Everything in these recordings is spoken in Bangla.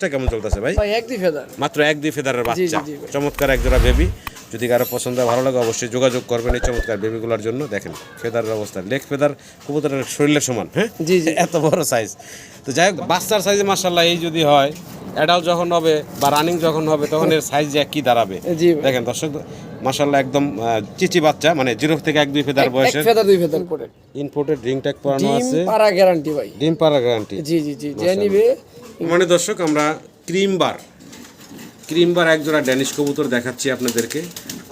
এটা কেমন চলতেছে ভাই? এক দুই ফেদার। মাত্র এক দুই ফেদারের বাচ্চা। চমৎকার এক জোড়া বেবি যদি কারও পছন্দ ভালো লাগে অবশ্যই যোগাযোগ করবেন এই চমৎকার বেবিগুলোর জন্য। দেখেন ফেদারের অবস্থা। লেগ ফেদার কবুতরের শরীরের সমান হ্যাঁ? জি, জি। এত বড় সাইজ তো যাই হোক বাচ্চার সাইজে মার্শাল্লাহ এই যদি হয় অ্যাডাল্ট যখন হবে বা রানিং যখন হবে তখন এর সাইজ যে কি দাঁড়াবে। দেখেন দর্শক মার্শাল্লাহ একদম চিচি বাচ্চা মানে জিরো থেকে এক দুই ফেদার এক বয়সের। ফেদার দুই ফেদার ইনপোর্টেড রিং ট্যাগ পরানো ডিম আছে। পাড়া গ্যারান্টি ভাই। ডিম পাড়া গ্যারান্টি জি জি জি যে নিবে মানে দর্শক, আমরা ক্রিম বার। ক্রিম বার এক জোড়া ড্যানিশ কবুতর দেখাচ্ছি আপনাদেরকে।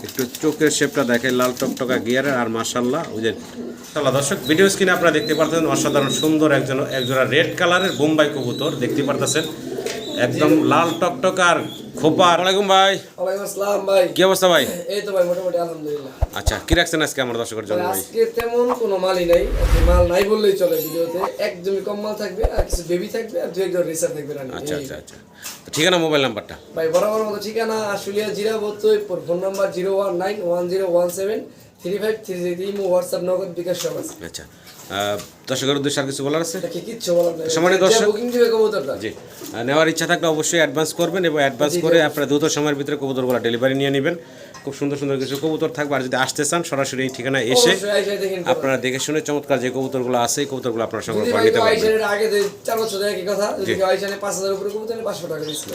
একটু চোখের শেপটা দেখে লাল টকটকা গিয়ার আর মার্শাল্লাহ ওই যে তাহলে দর্শক, ভিডিও স্ক্রিনে আপনারা দেখতে পারতেন অসাধারণ, সুন্দর একজন একজোড়া রেড কালারের বোম্বাই কবুতর, দেখতে পারতেছেন। একদম লাল টকটকা আর খোপা ওয়ালাইকুম ভাই। ওয়ালাইকুম আসসালাম ভাই। কি অবস্থা ভাই? এই তো ভাই মোটামুটি আলহামদুলিল্লাহ। আচ্ছা কি রাখছেন আজকে আমার দর্শকের জন্য ভাই আজকে তেমন কোনো মালই নাই। মাল নাই বললেই চলে ভিডিওতে। এক জমি কম মাল থাকবে আর কিছু বেবি থাকবে আর দু একজন রেসার থাকবে রানি। আচ্ছা আচ্ছা আচ্ছা। ঠিকানা মোবাইল নাম্বারটা ভাই বরাবর মতো ঠিকানা আশুলিয়া জিরা বত্তই phone number zero one nine one zero one seven three five three three WhatsApp Nagad bKash সব আছে আচ্ছা। দর্শকের উদ্দেশ্যে আর কিছু বলার আছে? সম্মানিত দর্শক- জি। নেওয়ার ইচ্ছা থাকলে অবশ্যই অ্যাডভান্স করবেন এবং অ্যাডভান্স করে আপনারা দ্রুত সময়ের ভিতরে কবুতরগুলো ডেলিভারি নিয়ে নেবেন। খুব সুন্দর সুন্দর কিছু কবুতর থাকবে। আর যদি আসতে চান সরাসরি এই ঠিকানায় এসে আপনারা দেখে শুনে চমৎকার যে কবুতরগুলো আছে এই কবুতরগুলো আপনারা সংগ্রহ করে নিতে পারবেন।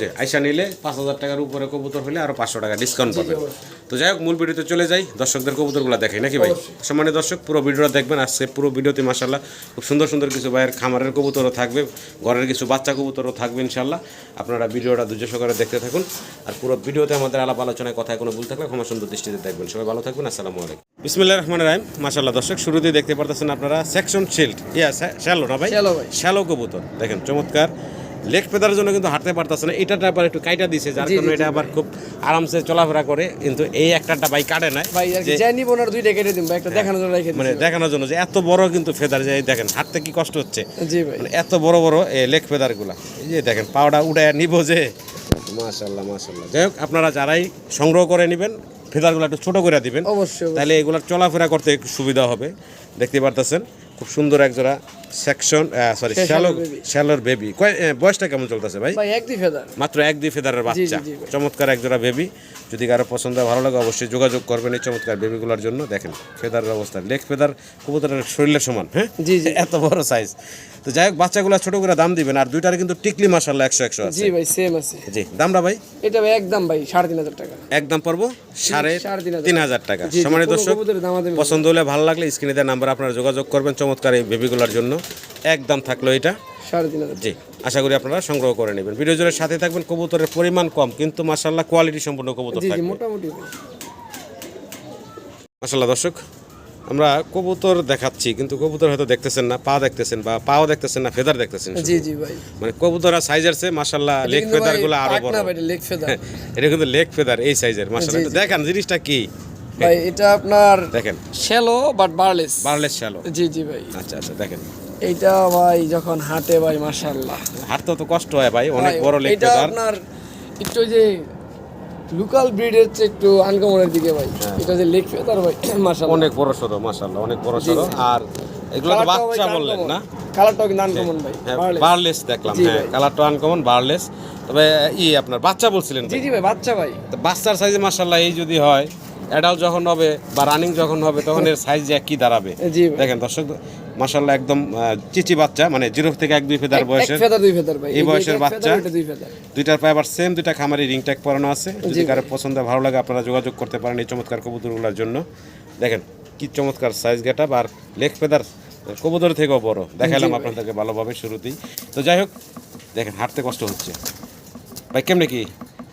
টাকা আইসা নিলে পাঁচ হাজার টাকার উপরে কবুতর হলে আরও পাঁচশো টাকা ডিসকাউন্ট পাবেন। তো যাই হোক মূল ভিডিওতে চলে যাই। দর্শকদের কবুতরগুলো দেখাই নাকি ভাই? সম্মানিত দর্শক পুরো ভিডিওটা দেখবেন। আজকে পুরো ভিডিওতে মাসাল্লাহ খুব সুন্দর সুন্দর কিছু ভাইয়ের খামারের কবুতরও থাকবে ঘরের কিছু বাচ্চা কবুতরও থাকবে ইনশাল্লাহ আপনারা ভিডিওটা ধৈর্য সহকারে দেখতে থাকুন। আর পুরো ভিডিওতে আমাদের আলাপ আলোচনায় কথায় কোনো ভুল থাকলে ক্ষমা সুন্দর দৃষ্টিতে দেখবেন। সবাই ভালো থাকবেন আসসালামু আলাইকুম। বিসমিল্লা রহমান রাহিম। মাসাল্লাহ দর্শক শুরুতেই দেখতে পারতেছেন আপনারা সেকশন শিল্ড। ইয়া শ্যালো না ভাই। শ্যালো কবুতর। দেখেন চমৎকার। লেগ পেদার জন্য কিন্তু হাঁটতে পারতেছে না। এটাটা আবার একটু কাইটা দিছে যার কারণে এটা আবার খুব আরামসে চলাফেরা করে কিন্তু এই একটাটা ভাই কাটে নাই। ভাই যাই নিব ওনার দুইটা কেটে দিন ভাই একটা দেখানোর জন্য রেখে মানে দেখানোর জন্য যে এত বড় কিন্তু ফেদার যে দেখেন হাঁটতে কি কষ্ট হচ্ছে? জি ভাই। মানে এত বড় বড় এই লেগ ফেদারগুলা এই যে দেখেন পাউডা উড়ায় নিব যে। মাশাল্লাহ মাশাল্লাহ। যাই হোক আপনারা যারাই সংগ্রহ করে নেবেন ফেদারগুলো একটু ছোট করে দিবেন অবশ্যই। তাহলে এগুলোর চলাফেরা করতে একটু সুবিধা হবে। দেখতে পারতেছেন? খুব সুন্দর এক জোড়া সেকশন সরি শ্যালো শ্যালোর বেবি বয়সটা কেমন চলতেছে ভাই? ভাই এক দুই ফেদার। মাত্র এক দুই ফেদারের বাচ্চা। চমৎকার এক জোড়া বেবি যদি কারও পছন্দ হয় ভালো লাগে অবশ্যই যোগাযোগ করবেন এই চমৎকার বেবিগুলোর জন্য। দেখেন ফেদারের অবস্থা লেগ ফেদার কবুতরের শরীরের সমান হ্যাঁ? জি, জি। এত বড় সাইজ তো যাই হোক বাচ্চাগুলো ছোট করে দাম দিবেন আর দুইটার কিন্তু টিকলি মাসাল্লাহ একশো একশো আছে। জি ভাই সেম আছে। জি দামটা ভাই? এটা ভাই একদম ভাই সাড়ে তিন হাজার টাকা। একদম পড়ব? সাড়ে তিন হাজার। টাকা। সমানের দর্শক পছন্দ হলে ভালো লাগলে স্ক্রিনে দেওয়া নাম্বার আপনারা যোগাযোগ করবেন। চমৎকার এই বেবিগুলোর জন্য। একদম থাকল এটা। সাড়ে তিন হাজার জি আশা করি আপনারা সংগ্রহ করে নেবেন। ভিডিও জোরের সাথে থাকবেন কবুতরের পরিমাণ কম কিন্তু মাসাল্লাহ কোয়ালিটি সম্পূর্ণ কবুতর থাকবে। মোটামুটি। মাসাল্লাহ দর্শক আমরা কবুতর দেখাচ্ছি কিন্তু কবুতর হয়তো দেখতেছেন না পা দেখতেছেন বা পাও দেখতেছেন না ফেদার দেখতেছেন জি জি ভাই। মানে কবুতর আর সাইজের চেয়ে মাসাল্লাহ এটা লেগ ফেদারগুলো আরও বড় না ভাই, এটা লেগ ফেদার এটা কিন্তু লেগ ফেদার এই সাইজের জি, একটু জিনিসটা কি? ভাই এটা আপনার দেখেন। Swallow but barless barless swallow জি জি ভাই। আচ্ছা আচ্ছা দেখেন। এইটা ভাই যখন হাঁটে ভাই মাশাআল্লাহ। হাঁটতে তো কষ্ট হয় ভাই অনেক বড় লেগ এটা আপনার একটু যে লোকাল ব্রিডের চেয়ে একটু আনকমনের দিকে ভাই। এটা যে লেগ ফেদার ভাই মাশাআল্লাহ। অনেক বড় সড়ো মাসাল্লাহ অনেক বড় সড়ো আর এগুলো তো বাচ্চা বললেন না? কালারটাও কিন্তু আনকমন ভাই। বার্লেস দেখলাম হ্যাঁ কালারটা আনকমন বার্লেস তবে ই আপনার বাচ্চা বলছিলেন জি জি ভাই বাচ্চা ভাই। তো বাচ্চার সাইজে মাসাল্লাহ এই যদি হয় অ্যাডাল্ট যখন হবে বা রানিং যখন হবে তখন এর সাইজ যে কি দাঁড়াবে। দেখেন দর্শক মাসাল্লাহ একদম চিচি বাচ্চা মানে জিরো থেকে এক দুই ফেদার বয়সের। এই বয়সের বাচ্চা? দুইটার পায়ে আবার সেম দুইটা খামারি রিং ট্যাগ পরানো আছে। যদি কারও পছন্দ ভালো লাগে আপনারা যোগাযোগ করতে পারেন এই চমৎকার কবুতরগুলোর জন্য। দেখেন কি চমৎকার সাইজ গেটা আর লেগ ফেদার কবুতর থেকেও বড়। দেখালাম আপনাদেরকে ভালোভাবে শুরুতেই। তো যাই হোক দেখেন হাঁটতে কষ্ট হচ্ছে। ভাই কেমনে কি?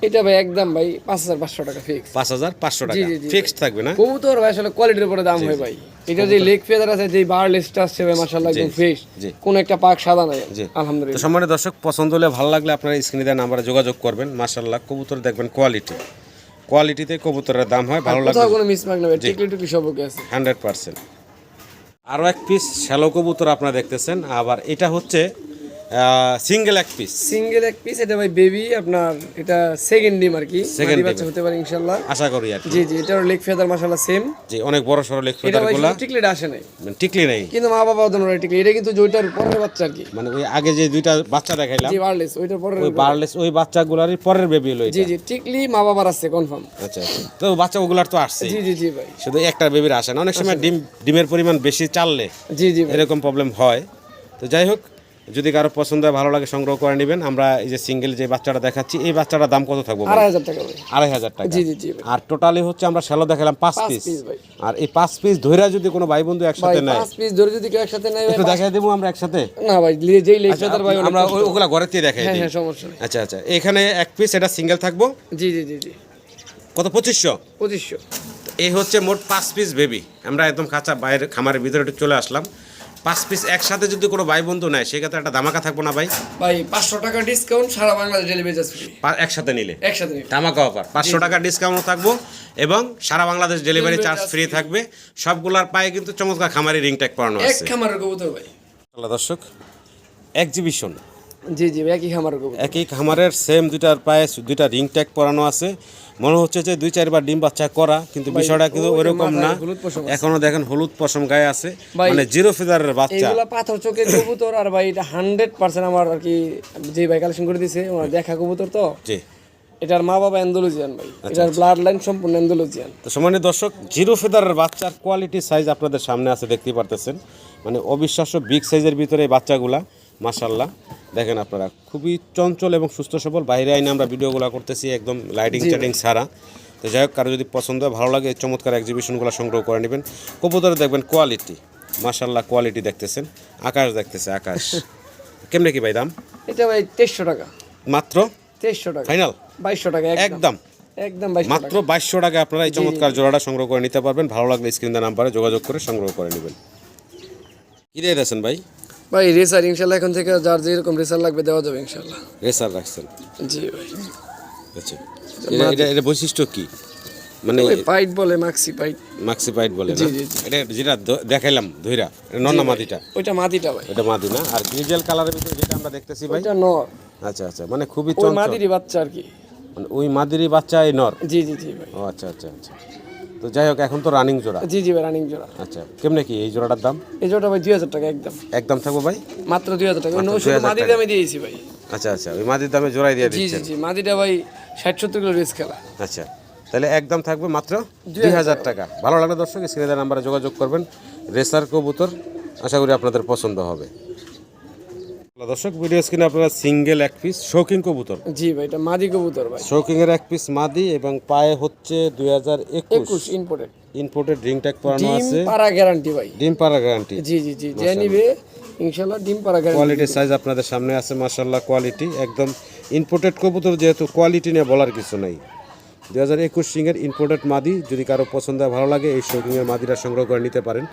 এটা ভাই একদম ভাই পাঁচ হাজার পাঁচশো টাকা ফিক্স পাঁচ হাজার পাঁচশো টাকা। ফিক্সড থাকবে না? কবুতর ভাই আসলে কোয়ালিটির উপরে দাম হয় ভাই। এটা যে লেগ ফেদার আছে যে বার লিস্ট আসছে ভাই মাশাআল্লাহ একদম ফ্রেশ কোন একটা পাক সাদা নাই। তো আলহামদুলিল্লাহ। সম্মানিত দর্শক পছন্দ হলে ভালো লাগলে আপনারা স্ক্রিনে দেওয়া নাম্বারে যোগাযোগ করবেন। মার্শাল্লাহ কবুতর দেখবেন কোয়ালিটি কোয়ালিটিতে কবুতরের দাম হয় ভালো লাগবে কোনো মিসমার্ক নেই টিকলি টুকলি সব ওকে আছে। Hundred percent. আরও এক পিস শ্যালো কবুতর আপনারা দেখতেছেন। আবার এটা হচ্ছে সিঙ্গেল এক পিস সিঙ্গেল এক পিস এটা ভাই বেবি আপনার এটা সেকেন্ড ডিম আর কি। ডিম। বাচ্চা হতে পারে ইনশাল্লাহ আশা করি আর। জি জি এটার লেগ ফেদার মাশাআল্লাহ সেম যে অনেক বড় সড়ো লেগ ফেদারগুলা। শুধু আসে নাই। টিকলি নেই। কিন্তু মা বাবা ওদের টিকলি। এটা কিন্তু জয়টার পরের বাচ্চা আর কি। মানে ওই আগে যে দুইটা বাচ্চা দেখাইলাম জি ওয়ারলেস ওইটার পরের ওই বার্লেস ওই বাচ্চাগুলারই পরের বেবি হলো জি জি টিকলি মা বাবার আছে কনফার্ম আচ্ছা আচ্ছা। তো বাচ্চা ওগুলার তো আসছে। জি জি জি ভাই। শুধু একটা বেবির আসে না। অনেক সময় ডিম ডিমের পরিমাণ বেশি চাললে জি জি এরকম প্রবলেম হয়। তো যাই হোক যদি কারও পছন্দ হয় ভালো লাগে সংগ্রহ করে নেবেন। আমরা এই যে সিঙ্গেল যে বাচ্চাটা দেখাচ্ছি এই বাচ্চাটার দাম কত থাকবে আড়াই হাজার টাকা আড়াই হাজার টাকা। জি জি আর টোটালি হচ্ছে আমরা শ্যালো দেখালাম পাঁচ পিস আর এই পাঁচ পিস ধইরা যদি কোনো ভাই বন্ধু একসাথে নেয় পাঁচ পিস ধরে যদি কেউ একসাথে নেয় একটু দেখাই দেবো আমরা একসাথে? না ভাই যেই লেগ ফেদার ভাই আমরা ওগুলা ঘরের দেখাই হ্যাঁ দিই। হ্যাঁ সমস্যা নেই। আচ্ছা আচ্ছা এখানে এক পিস এটা সিঙ্গেল থাকব? জি জি জি জি। কত পঁচিশশো? পঁচিশশো। এই হচ্ছে মোট পাঁচ পিস বেবি আমরা একদম কাঁচা বাইরে খামারের ভিতরে একটু চলে আসলাম। পাঁচ পিস একসাথে যদি কোনো ভাই বন্ধু নেয় সেক্ষেত্রে একটা দামাকা থাকব না ভাই? ভাই পাঁচশো টাকা ডিসকাউন্ট সারা বাংলাদেশ ডেলিভারি চার্জ ফ্রি একসাথে নিলে? একসাথে। ধামাকা অফার পাঁচশো টাকা ডিসকাউন্ট থাকব এবং সারা বাংলাদেশ ডেলিভারি চার্জ ফ্রি থাকবে। সবগুলার পায়ে কিন্তু চমৎকার খামারি রিং ট্যাগ পড়ানো এক আছে। খামারের কবুতর ভাই। আল্লাহ দর্শক এক্সিবিশন জি জি একই খামারের কবুতর একই খামারের সেম দুইটার পায়ে দুইটা রিং ট্যাগ পরানো আছে। মনে হচ্ছে যে দুই চারবার ডিম বাচ্চা করা কিন্তু বিষয়টা কিন্তু ওইরকম না। এখনও দেখেন হলুদ পশম গায়ে আছে মানে জিরো ফিদারের বাচ্চা। এইগুলা পাথর চোখের কবুতর আর ভাই এটা হান্ড্রেড পার্সেন্ট আমার আর কি যে ভাই কালেকশন করে দিছে আমার দেখা কবুতর তো? জি। এটার মা বাবা এন্ডোলজিয়ান ভাই। আচ্ছা, এটার ব্লাড লাইন সম্পূর্ণ এন্ডোলজিয়ান তো সম্মানিত দর্শক জিরো ফেদারের বাচ্চার কোয়ালিটি সাইজ আপনাদের সামনে আছে দেখতে পারতেছেন। মানে অবিশ্বাস্য বিগ সাইজের ভিতরে এই বাচ্চাগুলা। মাশাল্লাহ দেখেন আপনারা খুবই চঞ্চল এবং সুস্থ সবল। বাইরে আইনে আমরা ভিডিওগুলো করতেছি একদম লাইটিং টাইটিং ছাড়া। তো যাই হোক কারও যদি পছন্দ হয় ভালো লাগে চমৎকার এক্সিবিশনগুলো সংগ্রহ করে নেবেন। কবুতরে দেখবেন কোয়ালিটি মাশাল্লাহ কোয়ালিটি দেখতেছেন। আকাশ দেখতেছে আকাশ। কেমনে কি ভাই দাম? এটা ভাই তেইশশো টাকা। মাত্র? তেইশশো টাকা। ফাইনাল বাইশশো টাকা একদম। একদম। একদম মাত্র বাইশশো টাকা আপনারা এই চমৎকার জোড়াটা সংগ্রহ করে নিতে পারবেন। ভালো লাগলে স্ক্রিন নাম্বারে যোগাযোগ করে সংগ্রহ করে নেবেন। কি দিয়ে দিয়েছেন ভাই? ভাই রেসার ইনশাল্লাহ এখন থেকে যার যেরকম রেসার লাগবে দেওয়া যাবে ইনশাল্লাহ। রেসার রাখছেন? জি ভাই। আচ্ছা। এটা এটা এটা বৈশিষ্ট্য কি? মানে পাইট বলে মাক্সি পাইট মাক্সি পাইট বলে জি, জি। এটা যেটা দেখাইলাম ধইরা। এটা নন্না মাদিটা ওইটা মাটিটা ভাই। এটা মাদি না? আর গ্রিজেল কালারের ভিতরে যেটা আমরা দেখতেছি ভাই? ওইটা নর। আচ্ছা আচ্ছা। মানে খুবই ওই চঞ্চল। মাটিরই বাচ্চা আর কি। মানে ওই মাদিরই বাচ্চা এই নর? জি জি জি ভাই। ও আচ্ছা আচ্ছা আচ্ছা। তো যাই হোক এখন তো রানিং জোড়া। জি জি ভাই রানিং জোড়া। আচ্ছা কেমনে কি এই জোড়াটার দাম? এই জোড়াটা ভাই দুই হাজার টাকা একদম। একদম থাকব ভাই? মাত্র দুই হাজার টাকা। শুধু মাদি দামে দিয়েছি ভাই। আচ্ছা আচ্ছা ওই মাদির দামে জোড়াই দিয়ে জি জি জি মাদিটা ভাই ষাট সত্তর কিলো রেস খেলা। আচ্ছা তাহলে একদম থাকবে মাত্র দুই হাজার টাকা। ভালো লাগলে দর্শক স্ক্রিনে নাম্বারে যোগাযোগ করবেন। রেসার কবুতর আশা করি আপনাদের পছন্দ হবে। দর্শক ভিডিও স্ক্রিনে আপনারা সিঙ্গেল এক পিস শৌকিং কবুতর। জি ভাই এটা মাদি কবুতর ভাই। শৌকিং এর এক পিস মাদি এবং পায়ে হচ্ছে দুই হাজার একুশ। একুশ ইম্পোর্টেড ইনপোর্টেড রিং ট্যাগ পরানো ডিম আছে। গ্যারান্টি ভাই। ডিম পাড়া গ্যারান্টি জি জি জি যে নিবে ইনশাল্লাহ ডিম পাড়া গ্যারান্টি কোয়ালিটির সাইজ আপনাদের সামনে আছে মার্শাল্লাহ কোয়ালিটি একদম ইম্পোর্টেড কবুতর যেহেতু কোয়ালিটি নিয়ে বলার কিছু নাই। দু হাজার একুশ সিংয়ের ইম্পোর্টেড মাদি যদি কারও পছন্দ হয় ভালো লাগে এই শৌকিংয়ের মাদিটা সংগ্রহ করে নিতে পারেন।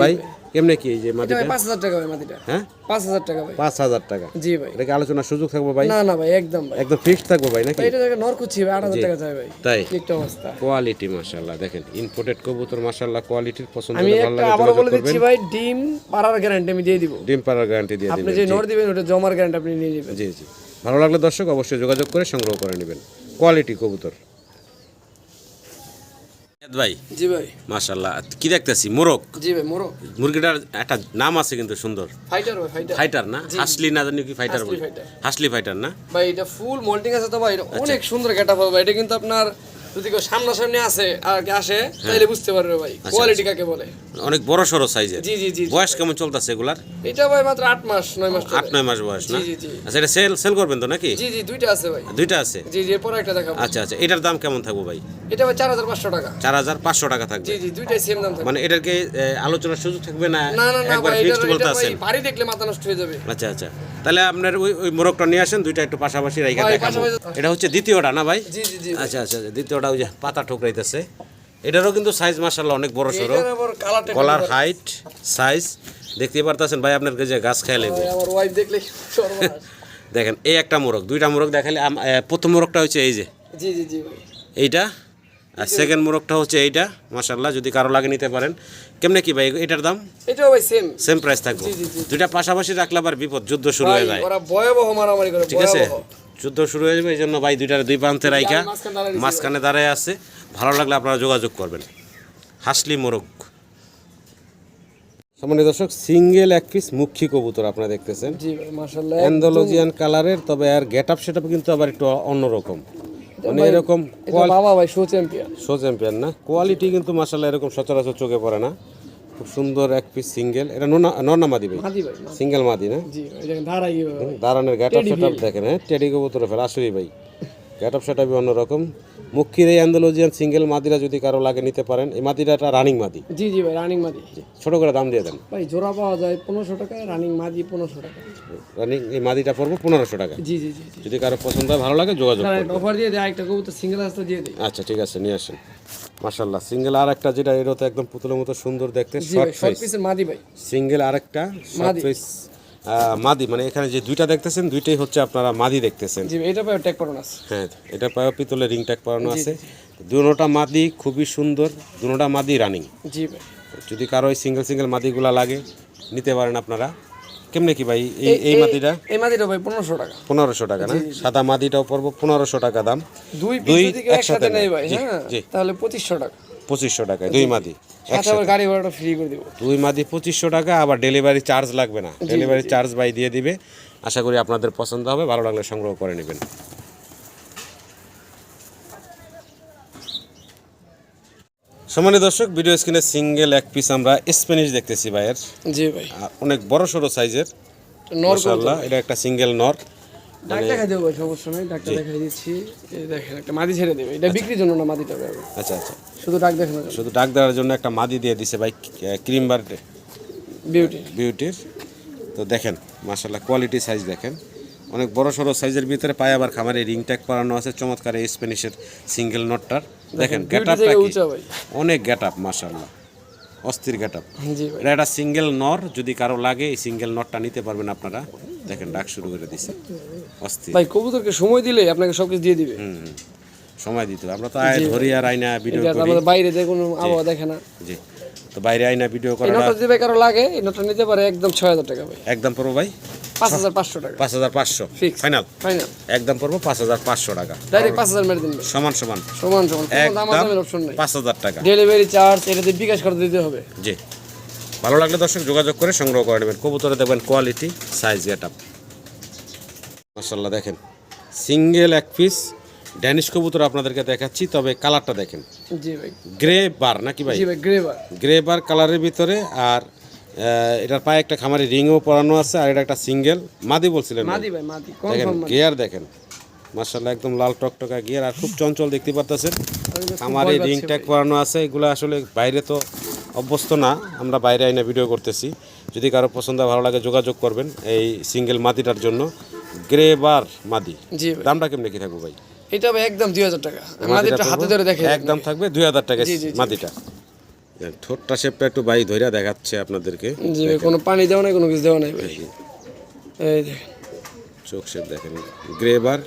ভাই কেমনে কি এই যে ভাই পাঁচ হাজার টাকা ভাই মাদিটা হ্যাঁ? পাঁচ হাজার টাকা ভাই। পাঁচ হাজার টাকা। জি ভাই। এটা আলোচনার সুযোগ থাকব ভাই? না না ভাই একদম ভাই। একদম ফিক্সড থাকব ভাই নাকি? ভাই এটা নর খুঁজছি ভাই আট হাজার টাকা ভাই। তাই? একটা অবস্থা। কোয়ালিটি মাশাল্লাহ দেখেন ইম্পোর্টেড কবুতর মাশাল্লাহ কোয়ালিটির পছন্দ আমি একটা যোগাযোগ বলে দিচ্ছি ভাই ডিম পাড়ার গ্যারান্টি আমি দিয়ে দিব। ডিম পাড়ার গ্যারান্টি দিয়ে আপনি যে নর দিবেন ওটা জমার গ্যারান্টি আপনি নিয়ে নেবেন। জি জি। ভালো লাগলে দর্শক অবশ্যই যোগাযোগ করে সংগ্রহ করে নেবেন। কোয়ালিটি কবুতর। ভাই? জি ভাই। মাশাল্লাহ কি দেখতেছি? মোরগ? জি ভাই মোরো মুরগিটার একটা নাম আছে কিন্তু সুন্দর। ফাইটার ভাই ফাইটার ফাইটার না? হাসলি না জানি কি ফাইটার বলে। হাসলি ফাইটার না? ভাই এটা ফুল মোল্টিং আছে তো ভাই এটা আচ্ছা। অনেক সুন্দর গেট আপ হবে। এটা কিন্তু আপনার যদি কেউ সামনাসামনি আসে আর আসে হ্যাঁ। তাইলে বুঝতে পারবে ভাই। আচ্ছা, কোয়ালিটি কাকে বলে? অনেক বড় সড়ো সাইজের জি জি জি বয়স কেমন চলতেছে এগুলার? এটা ভাই মাত্র আট মাস নয় মাস আট চলে। নয় মাস বয়স না? জি, জি। আচ্ছা এটা সেল সেল করবেন তো নাকি? জি জি দুইটা আছে ভাই। দুইটা আছে? জি জি এরপর একটা দেখাবো। আচ্ছা আচ্ছা এটার দাম কেমন থাকব ভাই? এটা ভাই চার হাজার পাঁচশো টাকা। চার হাজার পাঁচশো টাকা থাকবে। জি জি দুইটাই সেম দাম থাকবে। মানে এটাকে এ, আলোচনার সুযোগ থাকবে না না না না ভাই এটা ভাই বাড়ি দেখলে মাথা নষ্ট হয়ে যাবে। আচ্ছা আচ্ছা। তাহলে আপনার ওই ওই মোরগটা নিয়ে আসেন দুইটা একটু পাশাপাশি রাইখা দেখাবো। এটা হচ্ছে দ্বিতীয়টা না ভাই? আচ্ছা আচ্ছা আচ্ছা, দ্বিতীয়টা ওই যে পাতা ঠোকরাইতেছে। এটারও কিন্তু সাইজ মার্শাল্লাহ অনেক বড় সড়ো কলার হাইট সাইজ দেখতে পারতেছেন ভাই আপনার যে গাছ খেয়ে লেবে। দেখেন এই একটা মোরগ দুইটা মোরগ দেখালে প্রথম মোরগটা হচ্ছে এই যে। জি জি জি। এইটা? আর সেকেন্ড মোরগটা হচ্ছে এইটা মাসাল্লাহ যদি কারও লাগে নিতে পারেন। কেমনে কি ভাই এটার দাম? এটাও ভাই সেম সেম প্রাইস থাকবে। দুইটা পাশাপাশি রাখলে আবার বিপদ যুদ্ধ শুরু হয়ে যায়। ওরা ভয়াবহ মারামারি করে ঠিক আছে? যুদ্ধ শুরু হয়ে যাবে এই জন্য ভাই দুইটার দুই প্রান্তে রাইখা মাঝখানে দাঁড়ায় আছে। ভালো লাগলে আপনারা যোগাযোগ করবেন। হাসলি মোরগ। সামান্য দর্শক সিঙ্গেল এক পিস মুখী কবুতর আপনারা দেখতেছেন। জি মাশাআল্লাহ অ্যান্ডোলজিয়ান কালারের তবে আর গেট আপ সেটা কিন্তু আবার একটু অন্যরকম। মানে এরকম বাবা ভাই শো চ্যাম্পিয়ন শো চ্যাম্পিয়ন না? কোয়ালিটি কিন্তু মাসাল্লাহ এরকম সচরাচর চোখে পড়ে না। খুব সুন্দর এক পিস সিঙ্গেল এটা ননা নর্না মাদি ভাই। সিঙ্গেল মাদি। না? দাঁড়ানোর গেট সেট দেখেন হ্যাঁ? টেডি কবুতরে ফেলে আসলেই ভাই। গেট আপ সেট অন্যরকম। মুখির এই অ্যান্ডোলজিয়ান সিঙ্গেল মাদিরা যদি কারও লাগে নিতে পারেন এই মাদিটা একটা রানিং মাদি। জি জি ভাই রানিং মাদি। ছোট করে দাম দিয়ে দেন। ভাই জোড়া পাওয়া যায় পনেরোশো টাকা রানিং মাদি পনেরোশো টাকা রানিং এই মাদিটা পড়ব পনেরোশো টাকা জি জি জি যদি কারও পছন্দ হয় ভালো লাগে যোগাযোগ। অফার দিয়ে দেয় একটা কবুতর সিঙ্গেল আসতে দিয়ে দেয় আচ্ছা ঠিক আছে নিয়ে আসেন। মাশাল্লাহ সিঙ্গেল আর একটা যেটা এর তো একদম পুতুলের মতো সুন্দর দেখতে শর্ট ফেস মাদি ভাই। সিঙ্গেল আরেকটা শর্ট ফেস মাদি মানে এখানে যে দুইটা দেখতেছেন দুইটাই হচ্ছে আপনারা মাদি দেখতেছেন। জি এটা ভাই ট্যাগ করানো আছে। হ্যাঁ এটা পায়ে পিতলে রিং ট্যাগ করানো আছে। দুনোটা মাদি খুবই সুন্দর দুনোটা মাদি রানিং জি ভাই। যদি কারও ওই সিঙ্গেল সিঙ্গেল মাদিগুলা লাগে নিতে পারেন আপনারা। কেমনে কি ভাই এই এই মাদিটা? এই মাদিটা ভাই পনেরোশো টাকা। পনেরোশো টাকা না? সাদা মাদিটাও পড়ব পনেরোশো টাকা দাম। দুই দুই একসাথে নেই। ভাই হ্যাঁ। তাহলে পঁচিশশো টাকা। পঁচিশশো টাকায় দুই মাদি গাড়ি ভাড়াটা ফ্রি করে দেবো। দুই মাদি পঁচিশশো টাকা আবার ডেলিভারি চার্জ লাগবে না। ডেলিভারি চার্জ বাই দিয়ে দিবে। আশা করি আপনাদের পছন্দ হবে ভালো লাগলে সংগ্রহ করে নেবেন। সম্মানিত দর্শক ভিডিও স্ক্রিনে সিঙ্গেল এক পিস আমরা স্প্যানিশ দেখতেছি ভাইয়ের। জি ভাই। অনেক বড় সড়ো সাইজের নর এটা একটা সিঙ্গেল নর। ডাক দেখাই দেবো ভাই সমস্যা নাই ডাক্তার দেখাই দিচ্ছি। দেখেন একটা মাদি ছেড়ে দেবে। এটা বিক্রির জন্য না মাদিটা আচ্ছা আচ্ছা। শুধু ডাক শুধু ডাক দেওয়ার জন্য একটা মাদি দিয়ে দিছে ভাই ক্রিম বার বিউটি বিউটির তো দেখেন কোয়ালিটি সাইজ দেখেন। অনেক বড় সড়ো সাইজের ভিতরে পায়ে আবার খামারে রিং ট্যাগ করানো আছে চমৎকার এই স্প্যানিশের সিঙ্গেল নটটার দেখেন গেট বিউটি আপটা থেকে কি? অনেক গেট আপ মাশাল্লাহ অস্থির গেট আপ এটা একটা সিঙ্গেল নর যদি কারও লাগে এই সিঙ্গেল নটটা নিতে পারবেন আপনারা। দেখেন ডাক শুরু করে দিছে। অস্থির। ভাই কবুতরকে সময় দিলে আপনাকে সবকিছু দিয়ে দিবে। হুম। সময় দিতে হবে। আমরা তো আয় ধরি আর আইনা ভিডিও করি। আমাদের বাইরে যে কোনো আবহাওয়া দেখে না। জি। তো বাইরে আইনা ভিডিও এই করাটা নোটটা যদি কারও লাগে নোটটা নিতে পারে একদম ছয় হাজার টাকা ভাই। একদম পড়ব ভাই? পাঁচ হাজার পাঁচশো টাকা। পাঁচ হাজার পাঁচশো। Fix. ফাইনাল ফাইনাল একদম পড়ব পাঁচ হাজার পাঁচশো টাকা। ডাইরেক্ট পাঁচ হাজার মেরে দিন সমান সমান। সমান সমান। কোনো দাম অপশন নাই। পাঁচ হাজার টাকা। ডেলিভারি চার্জ এটাতে বিকাশ করে দিতে হবে। জি। ভালো লাগলে দর্শক যোগাযোগ করে সংগ্রহ করে নেবেন। কবুতরে দেখবেন কোয়ালিটি সাইজ গেট আপ মাসাল্লাহ দেখেন। সিঙ্গেল এক পিস ড্যানিশ কবুতর আপনাদেরকে দেখাচ্ছি তবে কালারটা দেখেন। জি ভাই। গ্রে বার নাকি ভাই? জি ভাই গ্রেভার গ্রে বার কালারের ভিতরে আর এটার পায়ে একটা খামারি রিংও পরানো আছে আর এটা একটা সিঙ্গেল মাদি বলছিলেন মাদি ভাই মাদি দেখেন গিয়ার দেখেন। মার্শাল্লাহ একদম লাল টকটকা গিয়ার আর খুব চঞ্চল দেখতে পারতেছেন। আমার এই রিং ট্যাগ করানো আছে এগুলো আসলে বাইরে তো অভ্যস্ত না আমরা বাইরে আইনা ভিডিও করতেছি। যদি কারও পছন্দ ভালো লাগে যোগাযোগ করবেন এই সিঙ্গেল মাদিটার জন্য। গ্রে বার মাদি। জি দামটা কেমনে কি থাকবে ভাই? এটা ভাই একদম দুই হাজার টাকা। মাদিটা হাতে ধরে দেখে একদম থাকবে দুই হাজার টাকা। মাদিটা। ঠোঁটটা শেপটা একটু বাই ধইরা দেখাচ্ছে আপনাদেরকে। জি কোনো পানি দেওয়া নাই কোনো কিছু দেওয়া নাই ভাই। এই দেখেন। চোখ শেপ দেখেন। গ্রে বার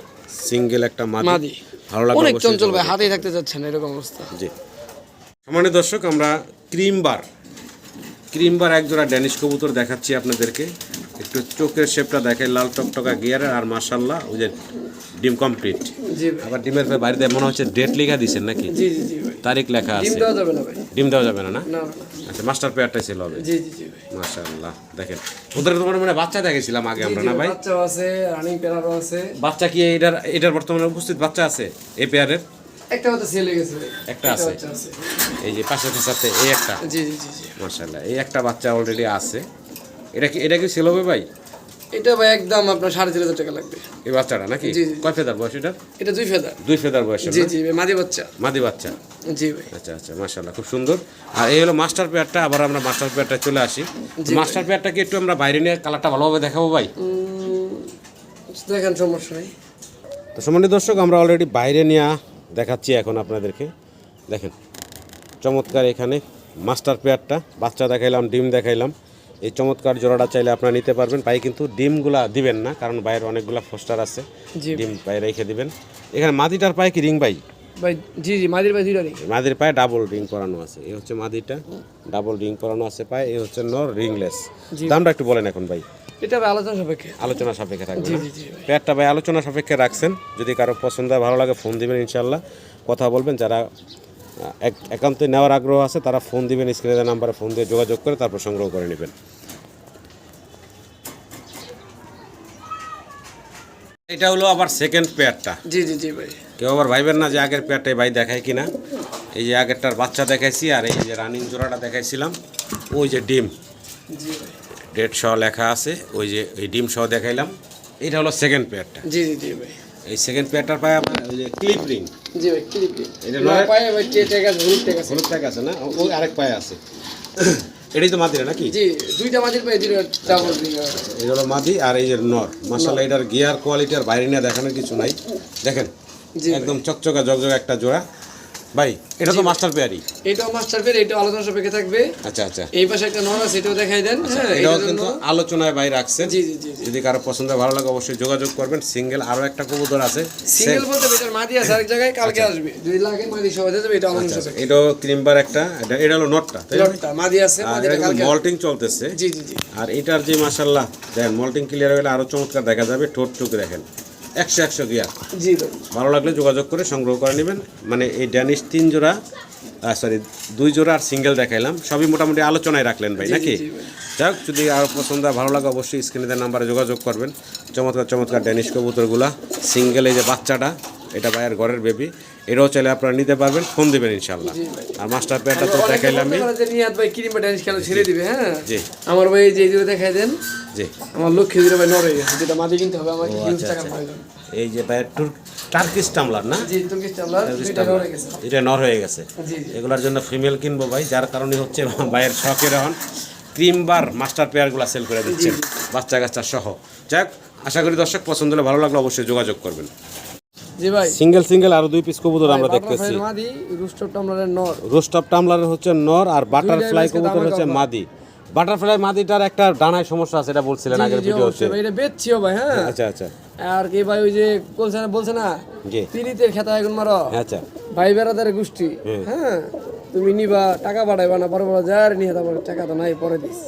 সিঙ্গেল একটা মাদি। ভালো লাগবে অনেক চঞ্চল ভাই হাতেই থাকতে যাচ্ছে না এরকম অবস্থা। জি। সামান্য দর্শক আমরা ক্রিম বার। ক্রিম বার এক জোড়া ড্যানিশ কবুতর দেখাচ্ছি আপনাদেরকে। একটু চোখের শেপটা দেখে লাল টকটকা গিয়ার আর মার্শাল্লাহ ওই যে ডিম কমপ্লিট। জি আবার ডিমের বাড়িতে মনে হচ্ছে ডেট লেখা দিয়েছেন নাকি? জি জি জি তারিখ লেখা আছে। যাবে না ডিম দেওয়া যাবে না না। আচ্ছা মাস্টার পেয়ারটাই ছিল হবে। জি জি দেখেন। ওদের তোমার মানে বাচ্চা দেখেছিলাম আগে আমরা না ভাই? বাচ্চাও আছে রানিং পেয়ারও আছে। বাচ্চা কি এটার এটার বর্তমানে উপস্থিত বাচ্চা আছে এই পেয়ারের একটা হয়তো সেল গেছে একটা আছে। বাচ্চা এই যে পাশে সাথে এই একটা। জি জি জি জি। এই একটা বাচ্চা অলরেডি আছে। এটা কি এটা কি সেল হবে ভাই? এটা ভাই একদম আপনার সাড়ে চার হাজার টাকা লাগবে। এই বাচ্চাটা নাকি? জি, জি। কয় ফেদার বয়স এটা? এটা দুই ফেদার। দুই ফেদার বয়স জি জি ভাই মাদি বাচ্চা। মাদি বাচ্চা। জি ভাই। আচ্ছা আচ্ছা মার্শাল্লাহ খুব সুন্দর। আর এই হলো মাস্টার পেয়ারটা আবার আমরা মাস্টার পেয়ারটা চলে আসি। মাস্টার পেয়ারটাকে একটু আমরা বাইরে নিয়ে কালারটা ভালোভাবে দেখাবো ভাই। দেখেন সমস্যা নেই। তো সম্মানিত দর্শক আমরা অলরেডি বাইরে নিয়ে দেখাচ্ছি এখন আপনাদেরকে। দেখেন চমৎকার এখানে মাস্টার পেয়ারটা বাচ্চা দেখাইলাম ডিম দেখাইলাম। এই চমৎকার জোড়াটা চাইলে আপনারা নিতে পারবেন। পায়ে কিন্তু ডিমগুলা দিবেন না কারণ বাইরে অনেকগুলা ফোস্টার আছে। ডিম পায়ে রেখে দিবেন। এখানে মাদিটার পায়ে কি রিং বাই ভাই জি জি মাদির ভাই দুইটারই মাদির পায়ে ডাবল রিং করানো আছে। এই হচ্ছে মাদিটা ডাবল রিং করানো আছে পায়ে এই হচ্ছে নর রিংলেস। দামটা একটু বলেন এখন ভাই। এটা ভাই আলোচনা সাপেক্ষে। আলোচনা সাপেক্ষে থাকবে জি জি জি ভাই আলোচনা সাপেক্ষে রাখছেন। যদি কারও পছন্দ হয় ভালো লাগে ফোন দিবেন ইনশাল্লাহ কথা বলবেন যারা একান্তই নেওয়ার আগ্রহ আছে তারা ফোন দিবেন স্ক্রিনের নাম্বারে ফোন দিয়ে যোগাযোগ করে তারপর সংগ্রহ করে নেবেন। এটা হলো আবার সেকেন্ড পেয়ারটা জি জি জি ভাই। কেউ আবার ভাইবেন না যে আগের পেয়ারটাই ভাই দেখায় কিনা। এই যে আগেরটার বাচ্চা দেখাইছি আর এই যে রানিং জোড়াটা দেখাইছিলাম ওই যে ডিম। ডেট সহ লেখা আছে ওই যে এই ডিম সহ দেখাইলাম। এটা হলো সেকেন্ড পেয়ারটা জি জি জি ভাই। এই সেকেন্ড পেয়ারটার পায়ে আমার ওই যে ক্লিপ রিং জি ভাই ক্লিপ রিং এটা নয়? পায়ে ভাই টেক আছে হলুদ টেক আছে। হলুদ টেক আছে না? ও- ওই আরেক পায়ে আছে। এটাই তো মাদিরা নাকি? জি দুইটা মাদির পায়ে দিল ডাবল রিং এই হলো মাদি আর এই যে নর। মাশাআল্লাহ এটার গিয়ার কোয়ালিটি আর বাইরে না দেখানোর কিছু নাই। দেখেন একদম চকচকা জকজক একটা জোড়া। ভাই এটা তো মাস্টার পেয়ারই। এটাও মাস্টার পেয়ার এটাও আলোচনা সাপেক্ষে থাকবে। আচ্ছা আচ্ছা। এই পাশে একটা নর আছে এটাও দেখাই দেন। হ্যাঁ এটাও কিন্তু আলোচনায় ভাই রাখছেন। জি জি জি যদি কারও পছন্দ ভালো লাগে অবশ্যই যোগাযোগ করবেন। সিঙ্গেল আরও একটা কবুতর আছে। সিঙ্গেল বলতে এটার মাদি আছে আরেক জায়গায় কালকে আসবে। দুই লাখে মাদি সহ দিয়ে দেবে এটা আলোচনা সাপেক্ষে। এটাও ক্রিমবার একটা। এটা এটা হলো নটটা তাই না? লটটা মাদি আছে এটা কালকে মল্টিং চলতেছে। জি জি জি। আর এটার যে মাসাল্লাহ দেখেন মল্টিং ক্লিয়ার হলে আরও চমৎকার দেখা যাবে। ঠোঁট টুক দেখেন। একশো একশো গিয়া জি ভাই। ভালো লাগলে যোগাযোগ করে সংগ্রহ করে নেবেন। মানে এই ড্যানিশ তিন জোড়া সরি দুই জোড়া আর সিঙ্গেল দেখাইলাম। সবই মোটামুটি আলোচনায় রাখলেন ভাই নাকি? যাক যদি আরও পছন্দ ভালো লাগে অবশ্যই স্ক্রিনে নাম্বারে যোগাযোগ করবেন। চমৎকার চমৎকার ড্যানিশ কবুতরগুলা সিঙ্গেলে এই যে বাচ্চাটা। এটা ভাইয়ের ঘরের বেবি এটাও চাইলে আপনারা নিতে পারবেন ফোন দেবেন ইনশাল্লাহ আর মাস্টার পেয়ারটা তো নিয়াত ভাই ক্রিম বা খেলা ছেড়ে দিবে হ্যাঁ? জি। আমার ভাই যে দিকে দেখাই দেন। জি। আমার লক্ষ্মী দিলে ভাই নড়ে গেছে যেটা মাদি কিনতে হবে হিউজ আচ্ছা, আচ্ছা। প্রয়োজন এই যে ভাইয়ের টুর- টার্কিশ টামলার না? জি দুইটা নড়ে গেছে। এটা নর হয়ে গেছে। এগুলোর জন্য ফিমেল কিনবো ভাই যার কারণে হচ্ছে ভাইয়ের শখের এখন ক্রিম বার মাস্টার পেয়ারগুলো সেল করে দিচ্ছেন বাচ্চা কাচ্চা সহ। যাক আশা করি দর্শক পছন্দ হলে ভালো লাগলে অবশ্যই যোগাযোগ করবেন। জি ভাই। সিঙ্গেল সিঙ্গেল আর দুই পিস কবুতর আমরা দেখতেছি। মাদি রুস্টার টামলারের নর। রোস্টপ টামলারের হচ্ছে নর আর বাটারফ্লাই কবুতর হচ্ছে। মাদি। বাটারফ্লাই মাদিটার একটা ডানায় সমস্যা আছে এটা বলছিলেন আগের ভিডিওতে। এটা বেচছিও ভাই হ্যাঁ। আচ্ছা আচ্ছা। আর কি ভাই ওই যে বলছে না বলছে না জি। পিরিতের খেতা এখন মারো। আচ্ছা। ভাই বেড়াদারের গোষ্ঠী হ্যাঁ। তুমি নিবা টাকা পাঠাইবা না পরে বলো যার নিয়ে তারপর টাকা তো নাই পরে দিস।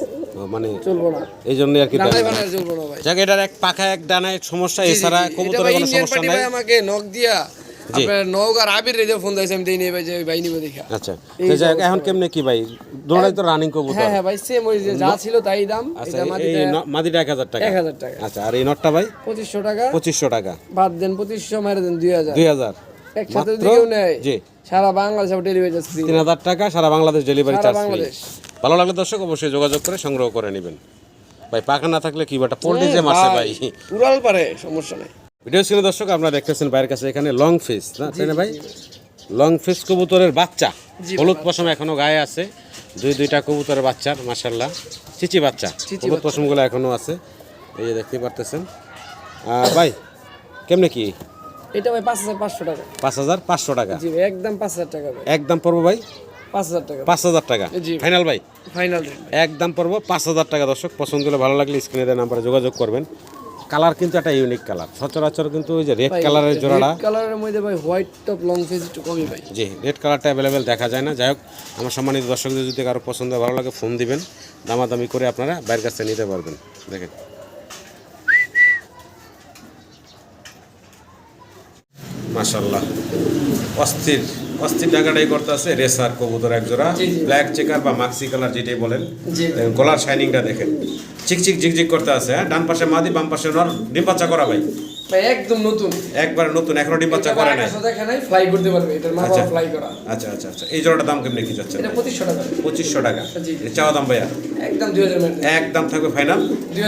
মানে চলবো না। এই জন্য আর কি ডানাই দেয় না। চলবো না ভাই। যাক এটার এক পাখা এক ডানায় সমস্যা জি, জি, এছাড়া কবুতরের কোনো সমস্যা নাই। আমাকে নক দিয়া আপনার আবির রেজে ফোন দিয়েছে আমি দেই নেই ভাই যে ভাই নিবে দেখা। আচ্ছা তো এখন কেমনে কি ভাই? দোড়াই তো রানিং কবুতর। হ্যাঁ হ্যাঁ ভাই সেম ওই যে যা ছিল তাই দাম। এটা মাদিটা এক টাকা। এক আচ্ছা আর এই নটটা ভাই? পঁচিশশো টাকা। টাকা। বাদ দেন পঁচিশশো মারে দেন দুই হাজার। একসাথে যদি কেউ নেয় জি। সারা বাংলাদেশ ডেলিভারি চার্জ ফ্রি তিন হাজার টাকা সারা বাংলাদেশ ডেলিভারি চার্জ ফ্রি ভালো লাগলে দর্শক অবশ্যই যোগাযোগ করে সংগ্রহ করে নেবেন। ভাই পাকা না থাকলে কি বাটা পোল্ট্রি যে মারছে ভাই? উড়াল পারে সমস্যা নেই। ভিডিও স্ক্রিনে দর্শক আপনারা দেখতেছেন ভাইয়ের কাছে এখানে লং ফিস না? তাই না ভাই? লং ফিস কবুতরের বাচ্চা। হলুদ পশম এখনও গায়ে আছে। দুই দুইটা কবুতরের বাচ্চার মাসাল্লাহ চিচি বাচ্চা। চিচি হলুদ পশমগুলো এখনও আছে। এই যে দেখতে পারতেছেন। ভাই কেমনে কি? এটা ভাই পাঁচ হাজার পাঁচশো টাকা। পাঁচ হাজার পাঁচশো টাকা? জি ভাই একদম পাঁচ হাজার টাকা ভাই। একদম পড়ব ভাই? পাঁচ হাজার টাকা। পাঁচ হাজার টাকা। ফাইনাল ভাই। ফাইনাল একদম পড়ব পাঁচ হাজার টাকা। দর্শক পছন্দ হলে ভালো লাগলে স্ক্রিনে দেওয়া নাম্বারে যোগাযোগ করবেন। কালার কিন্তু একটা ইউনিক কালার সচরাচর কিন্তু ওই যে রেড কালারের জোড়াটা কালারের মধ্যে ভাই হোয়াইট টপ লং ফেস একটু কমই ভাই। জি রেড কালারটা অ্যাভেলেবেল দেখা যায় না। যাই হোক আমার সম্মানিত দর্শকদের যদি কারও পছন্দ ভালো লাগে ফোন দিবেন। দামাদামি করে আপনারা বাইরের কাছ থেকে নিতে পারবেন। দেখেন। মাশাল্লাহ অস্থির অস্থির টাকাটাই করতে আছে রেসার কবুতর এক জোড়া জি, জি। ব্ল্যাক চেকার বা মাক্সি কালার যেটাই বলেন। গলার শাইনিংটা দেখেন। চিকচিক ঝিকঝিক করতে আছে হ্যাঁ? ডান পাশে মাদি বাম পাশে নর ডিম বাচ্চা করা ভাই। একদম নতুন। একবার নতুন এখনও ডিম বাচ্চা করে নাই। ফ্লাই করতে পারবে এটার মা আচ্ছা। ফ্লাই করা। আচ্ছা আচ্ছা আচ্ছা। এই জোড়াটার দাম কেমনি কি যাচ্ছে এটা পঁচিশশো টাকা। পঁচিশশো টাকা। চাওয়া দাম ভাইয়া? একদম দুই হাজার মিনিট একদম থাকবে ফাইনাল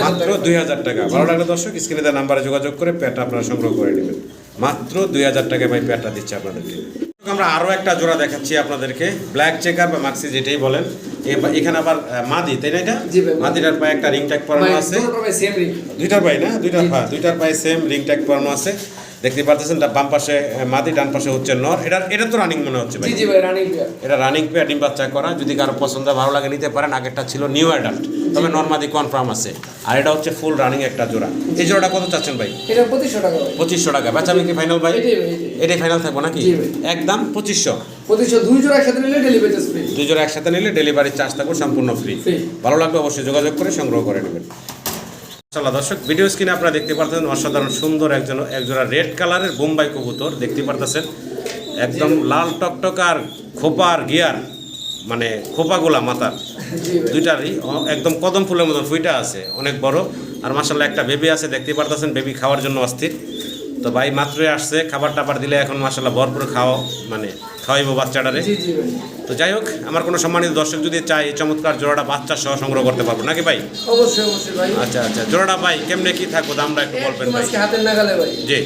মাত্র টাকা। দুই হাজার টাকা। ভালো লাগলে দর্শক স্ক্রিনে দেওয়া নাম্বারে যোগাযোগ করে প্যাটটা আপনারা সংগ্রহ করে নেবেন। মাত্র দুই হাজার টাকায় ভাই প্যাটটা দিচ্ছে আপনাদেরকে। আমরা আরও একটা জোড়া দেখাচ্ছি আপনাদেরকে। ব্ল্যাক চেকার বা মাক্সি যেটাই বলেন। এখানে আবার মাদি তাই না এটা? মাদিটার পায়ে একটা রিং ট্যাগ পরানো আছে। দুইটার পায়ে না? দুইটার পা দুইটার পায়ে সেম রিং ট্যাগ পরানো আছে। দেখতে পারতেছেন তা বাম পাশে মাদি ডান পাশে হচ্ছে নর। এটা এটা তো রানিং মনে হচ্ছে ভাই। জি জি ভাই রানিং পেয়ার এটা রানিং পেয়ার ডিম বাচ্চা করা। যদি কারও পছন্দ ভালো লাগে নিতে পারেন। আগেরটা ছিল নিউ অ্যাডাল্ট তবে নর্মাদি কনফার্ম আছে। আর এটা হচ্ছে ফুল রানিং একটা জোড়া। এই জোড়াটা কত চাচ্ছেন ভাই? এটা পঁচিশশো টাকা পঁচিশশো টাকা। বেচা বিক্রি ফাইনাল ভাই? এটাই ফাইনাল থাকব নাকি। একদম পঁচিশশো। পঁচিশশো দুই জোড়া একসাথে নিলে ডেলিভারি চার্জ ফ্রি দুই জোড়া একসাথে নিলে ডেলিভারি চার্জ থাকবে সম্পূর্ণ ফ্রি ভালো লাগবে অবশ্যই যোগাযোগ করে সংগ্রহ করে নেবেন। মাশাআল্লাহ দর্শক ভিডিও স্ক্রিনে আপনারা দেখতে পাচ্ছেন অসাধারণ সুন্দর একজন একজোড়া রেড কালারের বোম্বাই কবুতর। দেখতে পারতেছেন? একদম লাল টকটকার খোপার গিয়ার মানে খোপাগুলা মাথার। দুইটারই একদম কদম ফুলের মতন ফুইটা আছে অনেক বড়। আর মাসাল্লাহ একটা বেবি আছে দেখতে পারতেছেন বেবি খাওয়ার জন্য অস্থির। তো ভাই মাত্রই আসছে খাবার টাবার দিলে এখন মাসাল্লাহ ভরপুর খাওয়া মানে খাওয়াইবো বাচ্চাটারে। তো যাই হোক আমার কোনো সম্মানিত দর্শক যদি চাই এই চমৎকার জোড়াটা বাচ্চা সহ সংগ্রহ করতে পারব। নাকি ভাই? অবশ্যই অবশ্যই ভাই। আচ্ছা আচ্ছা জোড়াটা ভাই কেমনে কি থাকব দামটা একটু বলবেন ভাই। আজকে হাতের নাগালে ভাই। জি।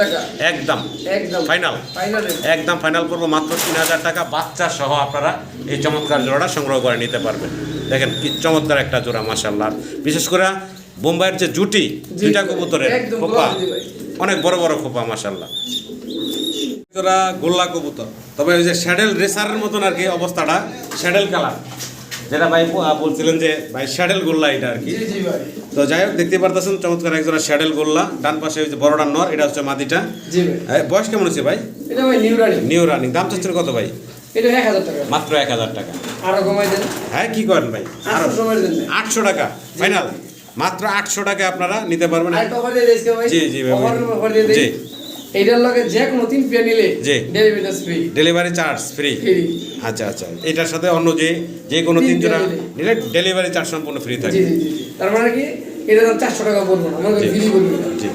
টাকা। একদম। একদম। ফাইনাল ফাইনাল একদম ফাইনাল করব মাত্র তিন হাজার টাকা। বাচ্চা সহ আপনারা এই চমৎকার জোড়াটা সংগ্রহ করে নিতে পারবেন। দেখেন কি চমৎকার একটা জোড়া মাসাল্লাহ বিশেষ করে বোম্বাইয়ের যে জুটি দুইটা কবুতরের খোপা। অনেক বড় বড় খোপা মাসাল্লাহ গোল্লা কবুতর। তবে ওই যে স্যাডেল রেসারের মতন আর কি অবস্থাটা স্যাডেল কালার। যেটা ভাই বলছিলেন যে ভাই স্যাডেল গোল্লা এটা আর কি। তো যাই হোক দেখতে পারতেছেন চমৎকার একজোড়া স্যাডেল গোল্লা। ডান পাশে ওই যে বড়টা নর এটা হচ্ছে মাদিটা। বয়স কেমন হচ্ছে ভাই? এটা ভাই নিউ রানি। দাম চাচ্ছেন কত ভাই? মাত্র এক হাজার টাকা। আরও কমাই দেন। হ্যাঁ কি করেন ভাই? আটশো টাকা। ফাইনাল। মাত্র আটশো টাকা আপনারা নিতে পারবেন। জি, লগে যে কোনো তিন পেয়ে নিলে জি। Delivery free delivery charge free আচ্ছা আচ্ছা। এটার সাথে অন্য যে যে কোনো তিন জোড়া নিলে। ডেলিভারি চার্জ সম্পূর্ণ ফ্রি থাকে। থাকবে জি জি জি। তার মানে কি এটা চারশো টাকা বলব না আমাকে ফ্রি বলব। জি।